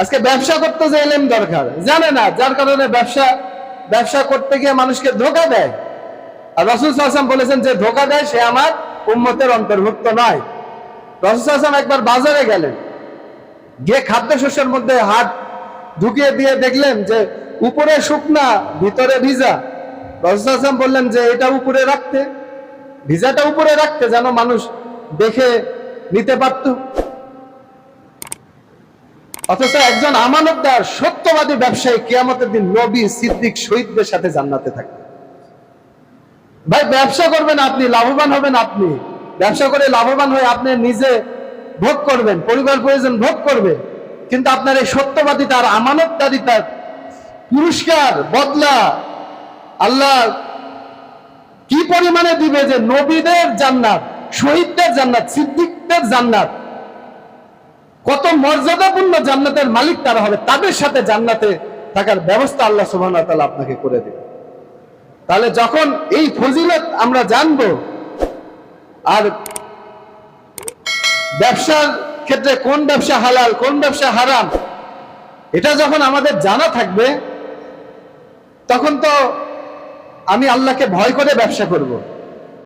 আজকে ব্যবসা করতে যে এলেম দরকার, জানে না, যার কারণে ব্যবসা ব্যবসা করতে গিয়ে মানুষকে ধোকা দেয়। আর রসুল আসলাম বলেছেন যে ধোকা দেয় সে আমার উম্মতের অন্তর্ভুক্ত নয়। রসুল আসলাম একবার বাজারে গেলেন। গিয়ে খাদ্যশস্যের মধ্যে হাত ঢুকিয়ে দিয়ে দেখলেন যে উপরে শুকনা, ভিতরে ভিজা। রসুল আসলাম বললেন যে এটা উপরে রাখতে। ভিজাটা উপরে রাখতে যেন মানুষ দেখে নিতে পারতো। অথচ একজন আমানতদার, সত্যবাদী ব্যবসায়ী কিয়ামতের দিন নবী সিদ্দিক শহীদদের সাথে জান্নাতে থাকবে। ভাই, ব্যবসা করবেন আপনি, লাভবান হবেন আপনি। ব্যবসা করে লাভবান হয়ে আপনি নিজে ভোগ করবেন, পরিবার প্রয়োজন ভোগ করবে। কিন্তু আপনার এই সত্যবাদিতার, আমানতদারিতার পুরস্কার, বদলা আল্লাহ কি পরিমাণে দিবে যে নবীদের জান্নাত, শহীদদের জান্নাত, সিদ্দিকদের জান্নাত কত মর্যাদাপূর্ণ জান্নাতের মালিক তারা হবে, তাদের সাথে জান্নাতে থাকার ব্যবস্থা আল্লাহ ওয়া আপনাকে করে দেবে। তাহলে যখন এই ফজিলত আমরা জানব, আর ব্যবসার ক্ষেত্রে কোন ব্যবসা হালাল, কোন ব্যবসা হারাম, এটা যখন আমাদের জানা থাকবে, তখন তো আমি আল্লাহকে ভয় করে ব্যবসা করব।